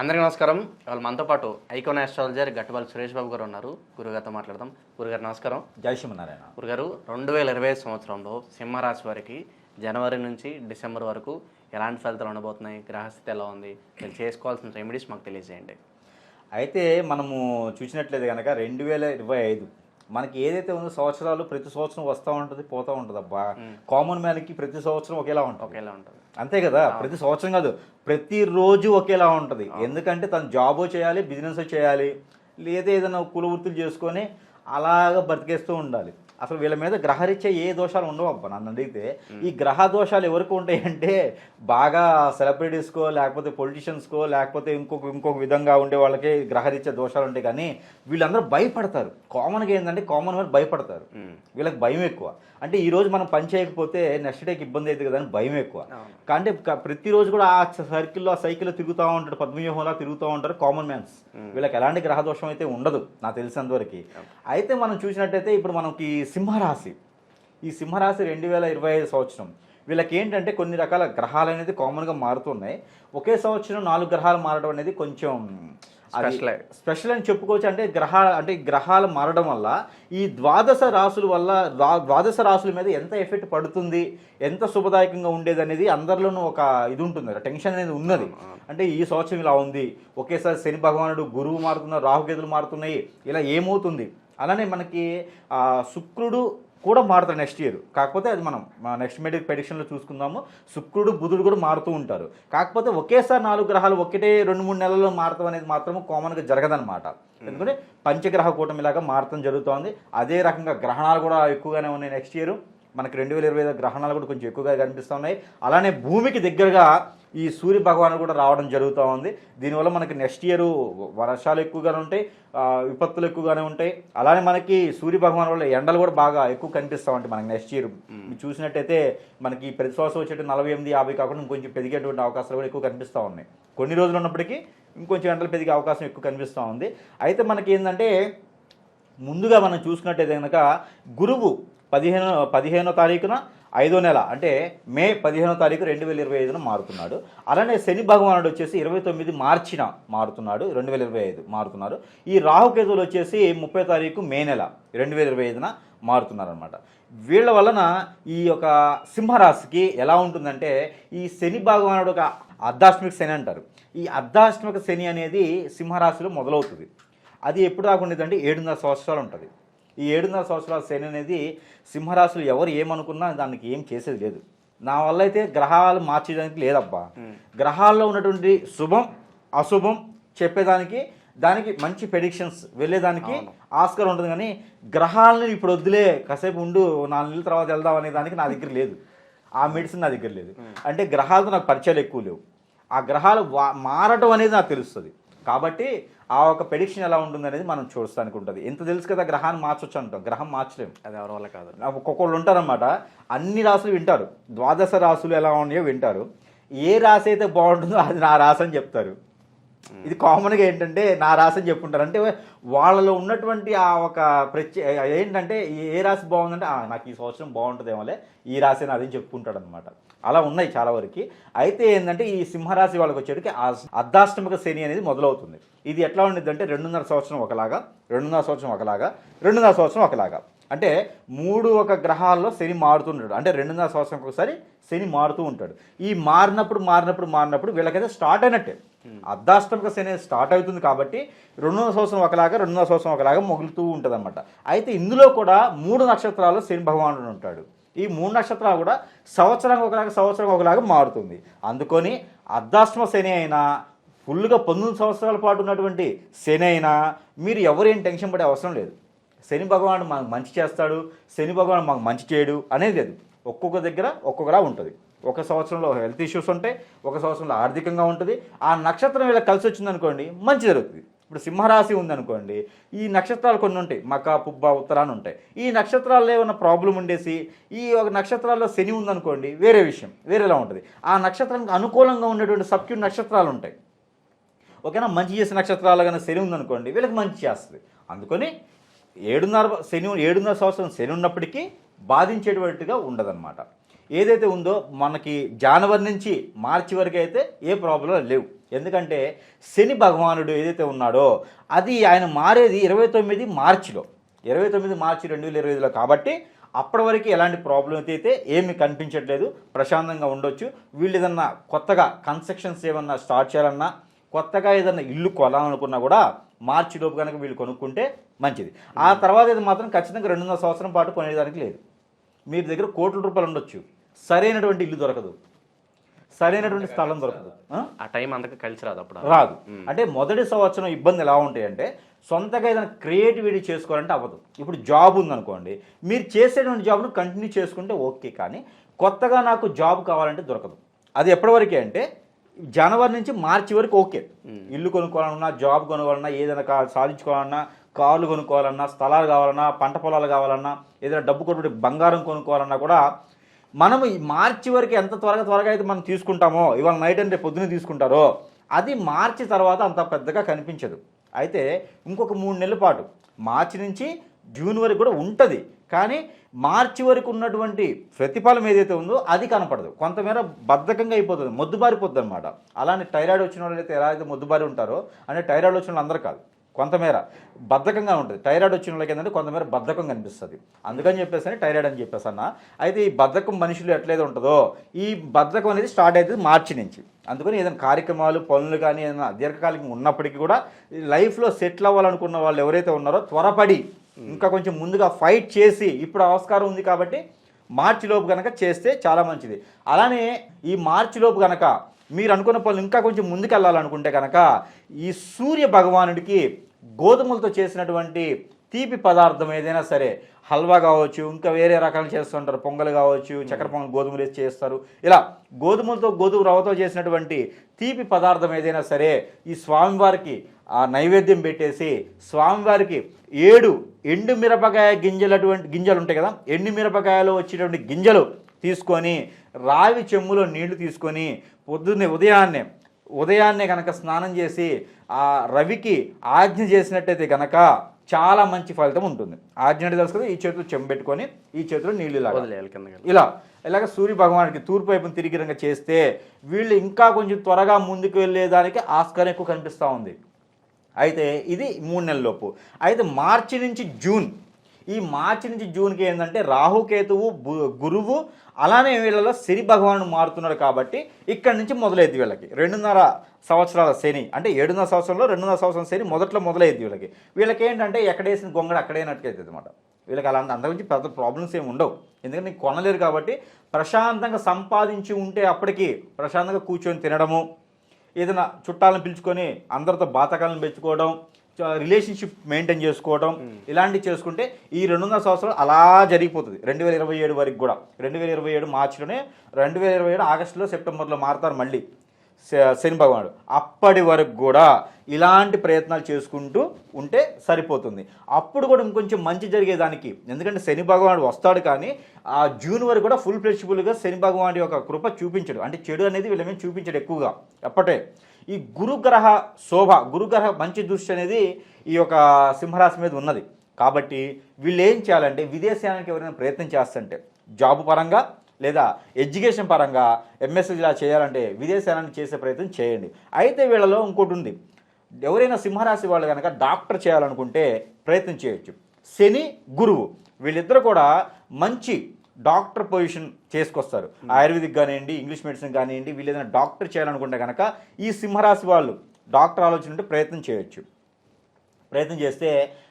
అందరికీ నమస్కారం. ఇవాళ మనతో పాటు ఐకోన్ ఆస్ట్రాలజర్ గట్టుబల్ సురేష్ బాబు గారు ఉన్నారు. గురుగారితో మాట్లాడదాం. గురుగారు నమస్కారం. జై శ్రీమన్నారాయణ. గురుగారు రెండు వేల ఇరవై సంవత్సరంలో సింహరాశి వారికి జనవరి నుంచి డిసెంబర్ వరకు ఎలాంటి ఫలితాలు ఉండబోతున్నాయి? గ్రహస్థితి ఎలా ఉంది? మీరు చేసుకోవాల్సిన రెమెడీస్ మాకు తెలియజేయండి. అయితే మనము చూసినట్లయితే కనుక రెండు వేల ఇరవై ఐదు మనకి ఏదైతే ఉందో సంవత్సరాలు ప్రతి సంవత్సరం వస్తూ ఉంటుంది పోతూ ఉంటుంది అబ్బా. కామన్ మ్యాన్కి ప్రతి సంవత్సరం ఒకేలా ఉంటుంది. ఒకేలా ఉంటుంది. అంతే కదా? ప్రతి సంవత్సరం కాదు ప్రతిరోజు ఒకేలా ఉంటుంది. ఎందుకంటే తను జాబో చేయాలి బిజినెస్ చేయాలి లేదా ఏదైనా కుల వృత్తులు చేసుకొని అలాగ బతికేస్తూ ఉండాలి. అసలు వీళ్ళ మీద గ్రహరీత్యా ఏ దోషాలు ఉండవు అబ్బా నన్ను అడిగితే. ఈ గ్రహ దోషాలు ఎవరికి ఉంటాయంటే బాగా సెలబ్రిటీస్కో లేకపోతే పొలిటీషియన్స్కో లేకపోతే ఇంకొక ఇంకొక విధంగా ఉండే వాళ్ళకి గ్రహరీత్యా దోషాలు ఉంటాయి. కానీ వీళ్ళందరూ భయపడతారు. కామన్గా ఏంటంటే కామన్గా భయపడతారు. వీళ్ళకి భయం ఎక్కువ. అంటే ఈ రోజు మనం పని చేయకపోతే నెక్స్ట్ డేకి ఇబ్బంది అవుతుంది కదా అని భయం ఎక్కువ. అంటే క- ప్రతిరోజు కూడా ఆ సర్కిల్లో ఆ సైకిల్లో తిరుగుతూ ఉంటాడు పద్మవ్యూహంలా తిరుగుతూ ఉంటారు కామన్ మ్యాన్స్ వీళ్ళకి ఎలాంటి గ్రహ దోషం అయితే ఉండదు నాకు తెలిసినంతవరకు. అయితే మనం చూసినట్టయితే ఇప్పుడు మనకి సింహరాశి. ఈ సింహరాశి రెండు వేల ఇరవై ఐదు సంవత్సరం. వీళ్ళకి ఏంటంటే కొన్ని రకాల గ్రహాలు అనేది కామన్గా మారుతున్నాయి. ఒకే సంవత్సరం నాలుగు గ్రహాలు మారడం అనేది కొంచెం. స్పెషల్ అని చెప్పుకోవచ్చు. అంటే గ్రహ అంటే గ్రహాలు మారడం వల్ల ఈ ద్వాదశ రాసుల వల్ల ద్వాదశ రాసుల మీద ఎంత ఎఫెక్ట్ పడుతుంది ఎంత శుభదాయకంగా ఉండేది అనేది అందరిలోనూ ఒక ఇది ఉంటుంది. టెన్షన్ అనేది ఉన్నది. అంటే ఈ సంవత్సరం ఇలా ఉంది. ఒకేసారి శని భగవానుడు గురువు మారుతున్నారు రాహుకేతులు మారుతున్నాయి. ఇలా ఏమవుతుంది? అలానే మనకి శుక్రుడు కూడా మారుతాడు నెక్స్ట్ ఇయర్ కాకపోతే అది మనం నెక్స్ట్ మెడిక్ ప్రెడిక్షన్లో చూసుకుందాము. శుక్రుడు బుధుడు కూడా మారుతూ ఉంటారు. కాకపోతే ఒకేసారి నాలుగు గ్రహాలు ఒకటే రెండు మూడు నెలల్లో మారటం అనేది మాత్రం కామన్గా జరగదన్నమాట. ఎందుకంటే పంచగ్రహ కూటమిలాగా మారటం జరుగుతోంది. అదే రకంగా గ్రహణాలు కూడా ఎక్కువగానే ఉన్నాయి నెక్స్ట్ ఇయర్ మనకి రెండు వేల ఇరవై ఐదు గ్రహణాలు కూడా కొంచెం ఎక్కువగా కనిపిస్తూ ఉన్నాయి అలానే భూమికి దగ్గరగా ఈ సూర్య భగవానుడు కూడా రావడం జరుగుతూ ఉంది. దీనివల్ల మనకి నెక్స్ట్ ఇయర్ వర్షాలు ఎక్కువగానే ఉంటాయి విపత్తులు ఎక్కువగానే ఉంటాయి. అలానే మనకి సూర్య భగవాన్ వల్ల ఎండలు కూడా బాగా ఎక్కువ కనిపిస్తూ ఉంటాయి మనకి నెక్స్ట్ ఇయర్. చూసినట్టయితే మనకి ప్రతి సంవత్సరం వచ్చేటి నలభై ఎనిమిది యాభై కాకుండా ఇంకొంచెం పెరిగేటువంటి అవకాశాలు కూడా ఎక్కువ కనిపిస్తూ ఉన్నాయి. కొన్ని రోజులు ఉన్నప్పటికీ ఇంకొంచెం ఎండలు పెరిగే అవకాశం ఎక్కువ కనిపిస్తూ ఉంది. అయితే మనకి ఏంటంటే ముందుగా మనం చూసుకున్నట్టయితే కనుక గురువు పదిహేను పదిహేనో తారీఖున ఐదో నెల అంటే మే పదిహేనో తారీఖు రెండు వేల ఇరవై ఐదున మారుతున్నాడు. అలానే శని భగవానుడు వచ్చేసి ఇరవై తొమ్మిది మార్చిన మారుతున్నాడు రెండు వేల ఇరవై ఐదు మారుతున్నారు ఈ రాహుకేతువులు వచ్చేసి ముప్పై తారీఖు మే నెల రెండు వేల ఇరవై ఐదున మారుతున్నారు అనమాట వీళ్ళ వలన ఈ యొక్క సింహరాశికి ఎలా ఉంటుందంటే ఈ శని భగవానుడు ఒక అర్ధాష్టమిక శని అంటారు. ఈ అర్ధాష్టమిక శని అనేది సింహరాశిలో మొదలవుతుంది. అది ఎప్పుడు దాకా ఉండేదంటే ఏడున్నర సంవత్సరాలు ఉంటుంది. ఈ ఏడున్నర సంవత్సరాల శని అనేది సింహరాశులు ఎవరు ఏమనుకున్నా దానికి ఏం చేసేది లేదు. నా వల్ల అయితే గ్రహాలు మార్చేయడానికి లేదబ్బా. గ్రహాల్లో ఉన్నటువంటి శుభం అశుభం చెప్పేదానికి దానికి మంచి ప్రెడిక్షన్స్ వెళ్ళేదానికి ఆస్కారం ఉంటుంది కానీ గ్రహాలను ఇప్పుడు వద్దులే కాసేపు ఉండు నాలుగు నెలల తర్వాత వెళ్దాం అనే దానికి నా దగ్గర లేదు. ఆ మెడిసిన్ నా దగ్గర లేదు. అంటే గ్రహాలతో నాకు పరిచయాలు ఎక్కువ లేవు. ఆ గ్రహాలు వా- మారటం అనేది నాకు తెలుస్తుంది. కాబట్టి ఆ ఒక ప్రెడిక్షన్ ఎలా ఉంటుంది అనేది మనం చూడడానికి ఉంటుంది. ఎంత తెలుసు కదా గ్రహాన్ని మార్చొచ్చు అంటాం. గ్రహం మార్చలేము అది ఎవరి వల్ల కాదు. ఒక్కొక్కళ్ళు ఉంటారన్నమాట. అన్ని రాసులు వింటారు. ద్వాదశ రాసులు ఎలా ఉన్నాయో వింటారు. ఏ రాశి అయితే బాగుంటుందో అది నా రాశి అని చెప్తారు. ఇది కామన్గా ఏంటంటే నా రాశి అని చెప్పుకుంటారు. అంటే వాళ్ళలో ఉన్నటువంటి ఆ ఒక ప్రత్యే ఏంటంటే ఏ రాశి బాగుందంటే నాకు ఈ సంవత్సరం బాగుంటుందేమోలే ఈ రాశి అని అది చెప్పుకుంటాడు అనమాట అలా ఉన్నాయి చాలా వరకు. అయితే ఏంటంటే ఈ సింహరాశి వాళ్ళకి వచ్చేటికి అర్ధాష్టమిక శని అనేది మొదలవుతుంది. ఇది ఎట్లా ఉండిద్ది అంటే రెండున్నర సంవత్సరం ఒకలాగా రెండున్నర సంవత్సరం ఒకలాగా రెండున్నర సంవత్సరం ఒకలాగా. అంటే మూడు ఒక గ్రహాల్లో శని మారుతుంటాడు అంటే రెండున్నర సంవత్సరం ఒకసారి శని మారుతూ ఉంటాడు. ఈ మారినప్పుడు మారినప్పుడు మారినప్పుడు వీళ్ళకైతే స్టార్ట్ అయినట్టే. Hmm. అర్ధాష్టమిక శని స్టార్ట్ అవుతుంది కాబట్టి రెండున్నర సంవత్సరం ఒకలాగా రెండున్నర సంవత్సరం ఒకలాగా మొగులుతూ ఉంటుంది అనమాట అయితే ఇందులో కూడా మూడు నక్షత్రాలు శని భగవానుడు ఉంటాడు. ఈ మూడు నక్షత్రాలు కూడా సంవత్సరం ఒకలాగా సంవత్సరం ఒకలాగా మారుతుంది. అందుకొని అర్ధాష్టమ శని అయినా ఫుల్గా పంతొమ్మిది సంవత్సరాల పాటు ఉన్నటువంటి శని అయినా మీరు ఎవరేం టెన్షన్ పడే అవసరం లేదు. శని భగవానుడు మాకు మంచి చేస్తాడు శని భగవానుడు మాకు మంచి చేయడు అనేది లేదు. ఒక్కొక్క దగ్గర ఒక్కొక్కలా ఉంటుంది. ఒక సంవత్సరంలో హెల్త్ ఇష్యూస్ ఉంటాయి ఒక సంవత్సరంలో ఆర్థికంగా ఉంటుంది. ఆ నక్షత్రం ఇలా కలిసి వచ్చిందనుకోండి మంచి జరుగుతుంది. ఇప్పుడు సింహరాశి ఉందనుకోండి ఈ నక్షత్రాలు కొన్ని ఉంటాయి మక పుబ్బ ఉత్తరాన్ని ఉంటాయి. ఈ నక్షత్రాల్లో ఏమైనా ప్రాబ్లం ఉండేసి ఈ ఒక నక్షత్రాల్లో శని ఉందనుకోండి వేరే విషయం వేరేలా ఉంటుంది. ఆ నక్షత్రానికి అనుకూలంగా ఉండేటువంటి సబ్క్యూ నక్షత్రాలు ఉంటాయి. ఓకేనా? మంచి చేసే నక్షత్రాలు కానీ శని ఉందనుకోండి వీళ్ళకి మంచి చేస్తుంది. అందుకని ఏడున్నర శని ఏడున్నర సంవత్సరం శని ఉన్నప్పటికీ బాధించేటువంటిగా ఉండదన్నమాట. ఏదైతే ఉందో మనకి జనవరి నుంచి మార్చి వరకు అయితే ఏ ప్రాబ్లం లేవు. ఎందుకంటే శని భగవానుడు ఏదైతే ఉన్నాడో అది ఆయన మారేది ఇరవై తొమ్మిది మార్చిలో. ఇరవై తొమ్మిది మార్చి రెండు వేల ఇరవై ఐదులో కాబట్టి అప్పటి వరకు ఎలాంటి ప్రాబ్లం అయితే ఏమి కనిపించట్లేదు. ప్రశాంతంగా ఉండొచ్చు. వీళ్ళు ఏదన్నా కొత్తగా కన్స్ట్రక్షన్స్ ఏమన్నా స్టార్ట్ చేయాలన్నా కొత్తగా ఏదన్నా ఇల్లు కొనాలనుకున్నా కూడా మార్చి లోపు కనుక వీళ్ళు కొనుక్కుంటే మంచిది. ఆ తర్వాత ఇది మాత్రం ఖచ్చితంగా రెండున్నర సంవత్సరం పాటు కొనేదానికి లేదు. మీ దగ్గర కోట్ల రూపాయలు ఉండొచ్చు. సరైనటువంటి ఇల్లు దొరకదు. సరైనటువంటి స్థలం దొరకదు. ఆ? టైం అంతగా కలిసి రాదు అప్పుడు. రాదు. అంటే మొదటి సంవత్సరం ఇబ్బంది ఎలా ఉంటాయంటే సొంతగా ఏదైనా క్రియేటివిటీ చేసుకోవాలంటే అవ్వదు. ఇప్పుడు జాబ్ ఉందనుకోండి మీరు చేసేటువంటి జాబ్ను కంటిన్యూ చేసుకుంటే ఓకే కానీ కొత్తగా నాకు జాబ్ కావాలంటే దొరకదు. అది ఎప్పటి వరకే అంటే జనవరి నుంచి మార్చి వరకు ఓకే. ఇల్లు కొనుక్కోవాలన్నా జాబ్ కొనుక్కోవాలన్నా ఏదైనా సాధించుకోవాలన్నా కార్లు కొనుక్కోవాలన్నా స్థలాలు కావాలన్నా పంట పొలాలు కావాలన్నా ఏదైనా డబ్బు కొట్టుబడి బంగారం కొనుక్కోవాలన్నా కూడా మనం ఈ మార్చి వరకు ఎంత త్వరగా త్వరగా అయితే మనం తీసుకుంటామో ఇవాళ నైట్ అంటే పొద్దున తీసుకుంటారో అది మార్చి తర్వాత అంత పెద్దగా కనిపించదు. అయితే ఇంకొక మూడు నెలల పాటు మార్చి నుంచి జూన్ వరకు కూడా ఉంటుంది. కానీ మార్చి వరకు ఉన్నటువంటి ప్రతిఫలం ఏదైతే ఉందో అది కనపడదు. కొంతమేర బద్ధకంగా అయిపోతుంది మొద్దుబారిపోద్ది అనమాట అలానే టైరాయిడ్ వచ్చిన వాళ్ళు అయితే ఎలా అయితే మొద్దుబారి ఉంటారో అంటే టైరాయిడ్ వచ్చిన వాళ్ళు అందరూ కాదు. కొంతమేర బద్ధకంగా ఉంటుంది. టైరాయిడ్ వచ్చిన వాళ్ళకి ఏంటంటే కొంతమేర బద్ధకం కనిపిస్తుంది. అందుకని చెప్పేసి థైరాయిడ్ టైరాయిడ్ అని చెప్పేసి అన్న అయితే ఈ బద్ధకం మనుషులు ఎట్లయితే ఉంటుందో ఈ బద్ధకం అనేది స్టార్ట్ అవుతుంది మార్చి నుంచి. అందుకని ఏదైనా కార్యక్రమాలు పనులు కానీ ఏదైనా దీర్ఘకాలికం ఉన్నప్పటికీ కూడా లైఫ్లో సెటిల్ అవ్వాలనుకున్న వాళ్ళు ఎవరైతే ఉన్నారో త్వరపడి ఇంకా కొంచెం ముందుగా ఫైట్ చేసి ఇప్పుడు ఆస్కారం ఉంది కాబట్టి మార్చి లోపు కనుక చేస్తే చాలా మంచిది. అలానే ఈ మార్చి లోపు కనుక మీరు అనుకున్న పనులు ఇంకా కొంచెం ముందుకెళ్ళాలనుకుంటే కనుక ఈ సూర్య భగవానుడికి గోధుమలతో చేసినటువంటి తీపి పదార్థం ఏదైనా సరే హల్వా కావచ్చు ఇంకా వేరే రకాలు చేస్తుంటారు. పొంగల్ కావచ్చు చక్కెర పొంగల్ గోధుమలు వేసి చేస్తారు. ఇలా గోధుమలతో గోధుమ రవ్వతో చేసినటువంటి తీపి పదార్థం ఏదైనా సరే ఈ స్వామివారికి ఆ నైవేద్యం పెట్టేసి స్వామివారికి ఏడు ఎండు మిరపకాయ గింజలు అటువంటి గింజలు ఉంటాయి కదా ఎండు మిరపకాయలో వచ్చేటువంటి గింజలు తీసుకొని రావి చెమ్ములో నీళ్ళు తీసుకొని పొద్దున్నే ఉదయాన్నే ఉదయాన్నే కనుక స్నానం చేసి ఆ రవికి ఆజ్ఞ చేసినట్టయితే కనుక చాలా మంచి ఫలితం ఉంటుంది. ఆజ్ఞ అంటే తెలుసు కదా ఈ చేతిలో చెంబు పెట్టుకొని ఈ చేతిలో నీళ్ళు ఇలా ఇలా ఇలాగ సూర్య భగవానికి తూర్పు వైపున తిరిగి రంగ చేస్తే వీళ్ళు ఇంకా కొంచెం త్వరగా ముందుకు వెళ్ళేదానికి ఆస్కారం ఎక్కువ కనిపిస్తూ ఉంది. అయితే ఇది మూడు నెలల లోపు. అయితే మార్చి నుంచి జూన్ ఈ మార్చి నుంచి జూన్కి ఏంటంటే రాహుకేతువు గురువు అలానే వీళ్ళలో శని భగవానుడు మారుతున్నాడు కాబట్టి ఇక్కడి నుంచి మొదలైద్ది వీళ్ళకి. రెండున్నర సంవత్సరాల శని అంటే ఏడున్నర సంవత్సరంలో రెండున్నర సంవత్సరం శని మొదట్లో మొదలైద్ది వీళ్ళకి. వీళ్ళకి ఏంటంటే ఎక్కడేసిన గొంగడ అక్కడేనట్టుకైతుంది అనమాట వీళ్ళకి అలాంటి అంత గురించి పెద్ద ప్రాబ్లమ్స్ ఏమి ఉండవు. ఎందుకంటే నీకు కొనలేరు కాబట్టి ప్రశాంతంగా సంపాదించి ఉంటే అప్పటికి ప్రశాంతంగా కూర్చొని తినడము ఏదైనా చుట్టాలను పిలుచుకొని అందరితో బాతకాలను పెంచుకోవడం రిలేషన్షిప్ మెయింటైన్ చేసుకోవడం ఇలాంటివి చేసుకుంటే ఈ రెండున్నర సంవత్సరాలు అలా జరిగిపోతుంది. రెండు వేల ఇరవై ఏడు వరకు కూడా. రెండు వేల ఇరవై ఏడు మార్చిలోనే రెండు వేల ఇరవై ఏడు ఆగస్టులో సెప్టెంబర్లో మారుతారు మళ్ళీ శని భగవానుడు. అప్పటి వరకు కూడా ఇలాంటి ప్రయత్నాలు చేసుకుంటూ ఉంటే సరిపోతుంది. అప్పుడు కూడా ఇంకొంచెం మంచి జరిగేదానికి ఎందుకంటే శని భగవానుడు వస్తాడు కానీ ఆ జూన్ వరకు కూడా ఫుల్ ఫ్లెక్సిబుల్గా శని భగవానుడి యొక్క కృప చూపించడు. అంటే చెడు అనేది వీళ్ళమేం చూపించడు ఎక్కువగా అప్పటే ఈ గురుగ్రహ శోభ గురుగ్రహ మంచి దృష్టి అనేది ఈ యొక్క సింహరాశి మీద ఉన్నది. కాబట్టి వీళ్ళు ఏం చేయాలంటే విదేశానికి ఎవరైనా ప్రయత్నం చేస్తుంటే జాబ్ పరంగా లేదా ఎడ్యుకేషన్ పరంగా ఎంఎస్సీ ఇలా చేయాలంటే విదేశాలను చేసే ప్రయత్నం చేయండి. అయితే వీళ్ళలో ఇంకోటి ఉంది. ఎవరైనా సింహరాశి వాళ్ళు కనుక డాక్టర్ చేయాలనుకుంటే ప్రయత్నం చేయొచ్చు. శని గురువు. వీళ్ళిద్దరు కూడా మంచి డాక్టర్ పొజిషన్ చేసుకొస్తారు. ఆయుర్వేదిక్ కానివ్వండి ఇంగ్లీష్ మెడిసిన్ కానివ్వండి వీళ్ళు ఏదైనా డాక్టర్ చేయాలనుకుంటే కనుక ఈ సింహరాశి వాళ్ళు డాక్టర్ ఆలోచన ఉంటే ప్రయత్నం చేయొచ్చు. ప్రయత్నం చేస్తే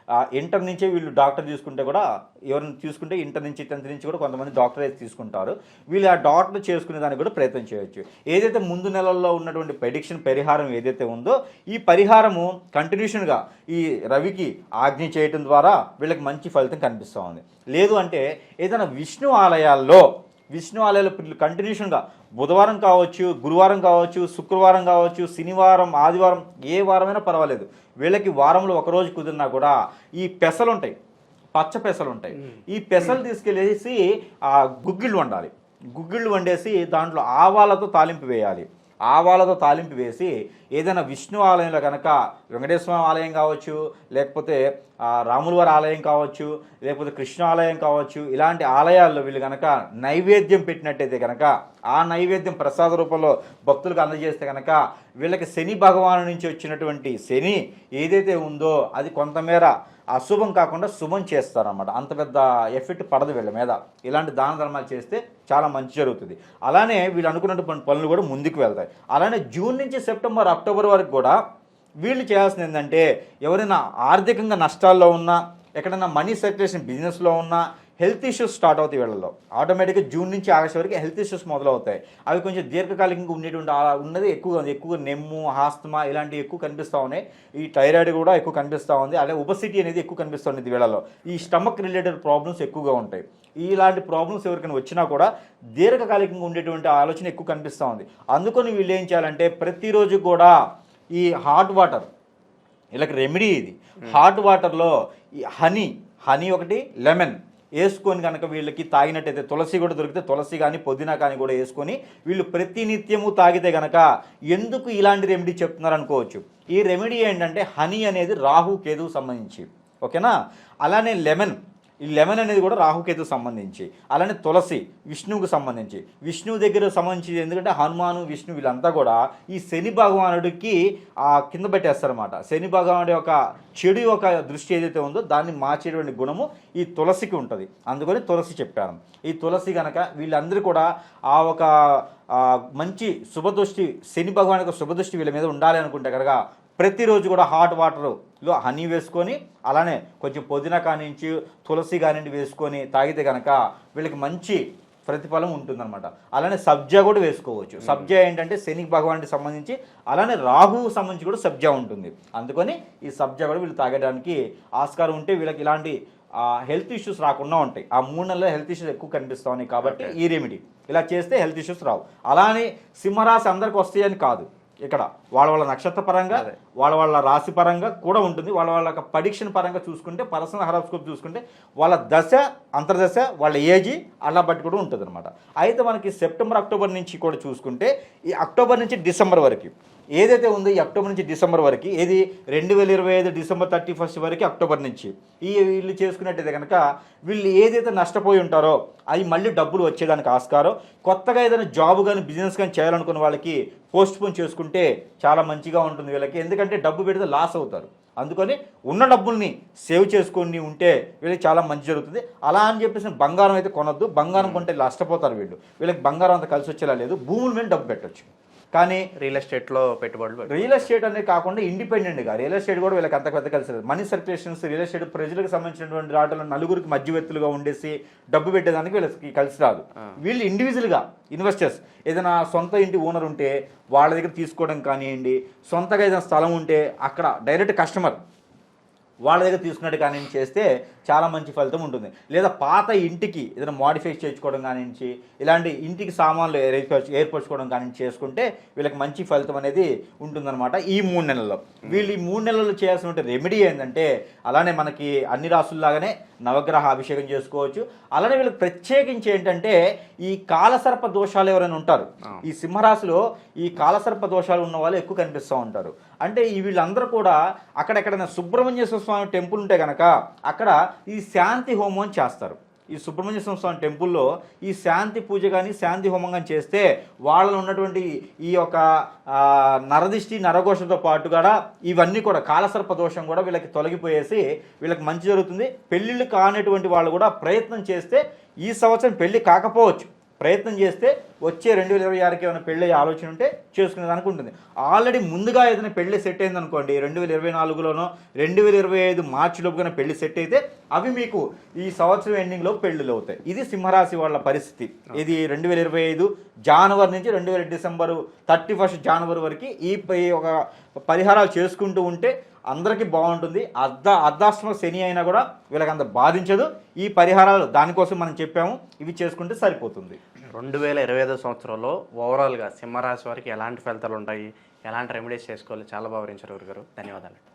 ఆ, ఇంటర్ నుంచే వీళ్ళు డాక్టర్ తీసుకుంటే కూడా ఎవరిని తీసుకుంటే ఇంటర్ నుంచి టెన్త్ నుంచి కూడా కొంతమంది డాక్టర్ అయితే తీసుకుంటారు. వీళ్ళు ఆ డాక్టర్ చేసుకునే దానికి కూడా ప్రయత్నం చేయొచ్చు. ఏదైతే ముందు నెలల్లో ఉన్నటువంటి ప్రెడిక్షన్ పరిహారం ఏదైతే ఉందో ఈ పరిహారము కంటిన్యూషన్గా ఈ రవికి ఆజ్ఞ చేయటం ద్వారా వీళ్ళకి మంచి ఫలితం కనిపిస్తూ ఉంది. లేదు అంటే ఏదైనా విష్ణు ఆలయాల్లో విష్ణు ఆలయాలు కంటిన్యూషన్గా బుధవారం కావచ్చు గురువారం కావచ్చు శుక్రవారం కావచ్చు శనివారం ఆదివారం ఏ వారమైనా పర్వాలేదు. వీళ్ళకి వారంలో ఒక రోజు కుదిరినా కూడా ఈ పెసలు ఉంటాయి పచ్చ పెసలు ఉంటాయి ఈ పెసలు తీసుకెళ్ళేసి ఆ గుగ్గిళ్ళు వండాలి. గుగ్గిళ్ళు వండేసి దాంట్లో ఆవాలతో తాలింపు వేయాలి. ఆవాలతో తాలింపు వేసి ఏదైనా విష్ణు ఆలయంలో కనుక వెంకటేశ్వర ఆలయం కావచ్చు లేకపోతే రాములవారి ఆలయం కావచ్చు లేకపోతే కృష్ణ ఆలయం కావచ్చు ఇలాంటి ఆలయాల్లో వీళ్ళు కనుక నైవేద్యం పెట్టినట్టయితే కనుక ఆ నైవేద్యం ప్రసాద రూపంలో భక్తులకు అందజేస్తే కనుక వీళ్ళకి శని భగవాను నుంచి వచ్చినటువంటి శని ఏదైతే ఉందో అది కొంతమేర అశుభం కాకుండా శుభం చేస్తారన్నమాట. అంత పెద్ద ఎఫెక్ట్ పడదు వీళ్ళ మీద. ఇలాంటి దాన ధర్మాలు చేస్తే చాలా మంచి జరుగుతుంది. అలానే వీళ్ళు అనుకున్నటువంటి పనులు కూడా ముందుకు వెళ్తాయి. అలానే జూన్ నుంచి సెప్టెంబర్ అక్టోబర్ వరకు కూడా వీళ్ళు చేయాల్సింది ఏంటంటే ఎవరైనా ఆర్థికంగా నష్టాల్లో ఉన్నా ఎక్కడైనా మనీ సర్క్యులేషన్ బిజినెస్లో ఉన్నా హెల్త్ ఇష్యూస్ స్టార్ట్ అవుతాయి వీళ్ళలో. ఆటోమేటిక్గా జూన్ నుంచి ఆగస్ట్ వరకు హెల్త్ ఇష్యూస్ మొదలవుతాయి. అవి కొంచెం దీర్ఘకాలికంగా ఉండేటువంటి ఉన్నది. ఎక్కువ ఎక్కువ నెమ్ము హాస్తమా ఇలాంటివి ఎక్కువ కనిపిస్తూ ఉన్నాయి. ఈ థైరాయిడ్ కూడా ఎక్కువ కనిపిస్తూ ఉంది. అలాగే ఒబసిటీ అనేది ఎక్కువ కనిపిస్తుంది వీళ్ళలో. ఈ స్టమక్ రిలేటెడ్ ప్రాబ్లమ్స్ ఎక్కువగా ఉంటాయి. ఇలాంటి ప్రాబ్లమ్స్ ఎవరికైనా వచ్చినా కూడా దీర్ఘకాలికంగా ఉండేటువంటి ఆలోచన ఎక్కువ కనిపిస్తూ ఉంది. అందుకని వీళ్ళు ఏం చేయాలంటే ప్రతిరోజు కూడా ఈ హాట్ వాటర్ వీళ్ళకి రెమెడీ ఇది. హాట్ వాటర్లో ఈ హనీ హనీ ఒకటి లెమన్ వేసుకొని కనుక వీళ్ళకి తాగినట్టయితే తులసి కూడా దొరికితే తులసి కానీ పుదీనా కానీ కూడా వేసుకొని వీళ్ళు ప్రతినిత్యము తాగితే కనుక ఎందుకు ఇలాంటి రెమెడీ చెప్తున్నారు అనుకోవచ్చు. ఈ రెమెడీ ఏంటంటే హనీ అనేది రాహు కేతువు సంబంధించి. ఓకేనా? అలానే లెమన్ ఈ లెమన్ అనేది కూడా రాహుకేతు సంబంధించి అలానే తులసి విష్ణువుకు సంబంధించి. విష్ణువు దగ్గర సంబంధించి ఎందుకంటే హనుమాను విష్ణు వీళ్ళంతా కూడా ఈ శని భగవానుడికి ఆ కింద పెట్టేస్తారనమాట శని భగవానుడి యొక్క చెడు యొక్క దృష్టి ఏదైతే ఉందో దాన్ని మార్చేటువంటి గుణము ఈ తులసికి ఉంటుంది. అందుకని తులసి చెప్పాను ఈ తులసి కనుక వీళ్ళందరూ కూడా ఆ ఒక మంచి శుభదృష్టి శని భగవాన్ యొక్క శుభదృష్టి వీళ్ళ మీద ఉండాలి అనుకుంటే కనుక ప్రతిరోజు కూడా హాట్ వాటర్లో హనీ వేసుకొని అలానే కొంచెం పుదీనా కానించి తులసి కానించి వేసుకొని తాగితే కనుక వీళ్ళకి మంచి ప్రతిఫలం ఉంటుందన్నమాట. అలానే సబ్జా కూడా వేసుకోవచ్చు. సబ్జా ఏంటంటే శని భగవానికి సంబంధించి అలానే రాహువు సంబంధించి కూడా సబ్జా ఉంటుంది. అందుకని ఈ సబ్జా కూడా వీళ్ళు తాగడానికి ఆస్కారం ఉంటే వీళ్ళకి ఇలాంటి హెల్త్ ఇష్యూస్ రాకుండా ఉంటాయి. ఆ మూడు నెలల్లో హెల్త్ ఇష్యూస్ ఎక్కువ కనిపిస్తూ ఉన్నాయి కాబట్టి ఈ రెమెడీ. ఇలా చేస్తే హెల్త్ ఇష్యూస్ రావు. అలానే సింహరాశి అందరికి వస్తాయని కాదు. ఇక్కడ వాళ్ళ వాళ్ళ నక్షత్ర పరంగా. వాళ్ళ వాళ్ళ రాశి పరంగా కూడా ఉంటుంది వాళ్ళ వాళ్ళ యొక్క పరీక్షణ పరంగా చూసుకుంటే పర్సనల్ హరాస్కోప్ చూసుకుంటే వాళ్ళ దశ అంతర్దశ వాళ్ళ ఏజీ అలా బట్టి కూడా ఉంటుంది అనమాట అయితే మనకి సెప్టెంబర్ అక్టోబర్ నుంచి కూడా చూసుకుంటే ఈ అక్టోబర్ నుంచి డిసెంబర్ వరకు ఏదైతే ఉందో ఈ అక్టోబర్ నుంచి డిసెంబర్ వరకు ఏది రెండు వేల ఇరవై ఐదు డిసెంబర్ థర్టీ ఫస్ట్ వరకు అక్టోబర్ నుంచి ఈ వీళ్ళు చేసుకున్నట్టయితే కనుక వీళ్ళు ఏదైతే నష్టపోయి ఉంటారో అవి మళ్ళీ డబ్బులు వచ్చేదానికి ఆస్కారం. కొత్తగా ఏదైనా జాబ్ కానీ బిజినెస్ కానీ చేయాలనుకున్న వాళ్ళకి పోస్ట్ పోన్ చేసుకుంటే చాలా మంచిగా ఉంటుంది వీళ్ళకి. ఎందుకంటే డబ్బు పెడితే లాస్ అవుతారు. అందుకని ఉన్న డబ్బుల్ని సేవ్ చేసుకొని ఉంటే వీళ్ళకి చాలా మంచి జరుగుతుంది. అలా అని చెప్పేసి బంగారం అయితే కొనొద్దు. బంగారం కొంటే నష్టపోతారు వీళ్ళు. వీళ్ళకి బంగారం అంత కలిసి వచ్చేలా లేదు. భూముల మీద డబ్బు పెట్టొచ్చు. కానీ రియల్ ఎస్టేట్లో పెట్టుబడులు పెట్టు. రియల్ ఎస్టేట్ అనేది కాకుండా ఇండిపెండెంట్గా రియల్ ఎస్టేట్ కూడా వీళ్ళకి అంత పెద్ద కలిసి. మనీ సర్క్యులేషన్స్ రియల్ ఎస్టేట్ ప్రజలకు సంబంధించినటువంటి వాటిలో నలుగురికి మధ్యవర్తులుగా ఉండేసి డబ్బు పెట్టేదానికి వీళ్ళకి కలిసి రాదు వీళ్ళు ఇండివిజువల్గా ఇన్వెస్టర్స్ ఏదైనా సొంత ఇంటి ఓనర్ ఉంటే వాళ్ళ దగ్గర తీసుకోవడం కానివ్వండి సొంతగా ఏదైనా స్థలం ఉంటే అక్కడ డైరెక్ట్ కస్టమర్ వాళ్ళ దగ్గర తీసుకున్నట్టు కానీ చేస్తే చాలా మంచి ఫలితం ఉంటుంది. లేదా పాత ఇంటికి ఏదైనా మాడిఫై చేయించుకోవడం కానించి ఇలాంటి ఇంటికి సామాన్లు ఏర్పరచు ఏర్పరచుకోవడం కానీ చేసుకుంటే వీళ్ళకి మంచి ఫలితం అనేది ఉంటుందన్నమాట ఈ మూడు నెలల్లో. వీళ్ళు ఈ మూడు నెలల్లో చేయాల్సిన రెమెడీ ఏంటంటే అలానే మనకి అన్ని రాసుల్లాగానే నవగ్రహ అభిషేకం చేసుకోవచ్చు. అలానే వీళ్ళకి ప్రత్యేకించి ఏంటంటే ఈ కాలసర్ప దోషాలు ఎవరైనా ఉంటారు. ఈ సింహరాశిలో ఈ కాలసర్ప దోషాలు ఉన్న వాళ్ళు ఎక్కువ కనిపిస్తూ ఉంటారు. అంటే ఈ వీళ్ళందరూ కూడా అక్కడెక్కడైనా సుబ్రహ్మణ్యేశ్వర స్వామి టెంపుల్ ఉంటే కనుక అక్కడ ఈ శాంతి హోమం చేస్తారు. ఈ సుబ్రహ్మణ్య స్వామి టెంపుల్లో ఈ శాంతి పూజ కానీ శాంతి హోమం కానీ చేస్తే వాళ్ళలో ఉన్నటువంటి ఈ యొక్క నరదిష్టి నరఘోషంతో పాటు కూడా ఇవన్నీ కూడా కాలసర్ప దోషం కూడా వీళ్ళకి తొలగిపోయేసి వీళ్ళకి మంచి జరుగుతుంది. పెళ్ళిళ్ళు కానటువంటి వాళ్ళు కూడా ప్రయత్నం చేస్తే ఈ సంవత్సరం పెళ్ళి కాకపోవచ్చు. ప్రయత్నం చేస్తే వచ్చే రెండు వేల ఇరవై ఆరుకి ఏమైనా పెళ్ళి అయ్యే ఆలోచన ఉంటే చేసుకునే దానికి ఉంటుంది. ఆల్రెడీ ముందుగా ఏదైనా పెళ్ళి సెట్ అయింది అనుకోండి రెండు వేల ఇరవై నాలుగులోనో రెండు వేల ఇరవై ఐదు మార్చి లోపు కన్నా పెళ్ళి సెట్ అయితే అవి మీకు ఈ సంవత్సరం ఎండింగ్లో పెళ్ళిళ్ళు అవుతాయి. ఇది సింహరాశి వాళ్ళ పరిస్థితి. ఇది రెండు వేల ఇరవై ఐదు జనవరి నుంచి రెండు వేల డిసెంబరు థర్టీ ఫస్ట్ జనవరి వరకు ఈ ఒక పరిహారాలు చేసుకుంటూ ఉంటే అందరికీ బాగుంటుంది. అర్ధ అర్ధాశ్రమ శని అయినా కూడా వీళ్ళకి అంత బాధించదు. ఈ పరిహారాలు దానికోసం మనం చెప్పాము. ఇవి చేసుకుంటే సరిపోతుంది. రెండు వేల ఇరవై ఐదో సంవత్సరంలో ఓవరాల్గా సింహరాశి వారికి ఎలాంటి ఫలితాలు ఉంటాయి? ఎలాంటి రెమెడీస్ చేసుకోవాలి? చాలా బాగా వివరించారు గురుగారు. ధన్యవాదాలు.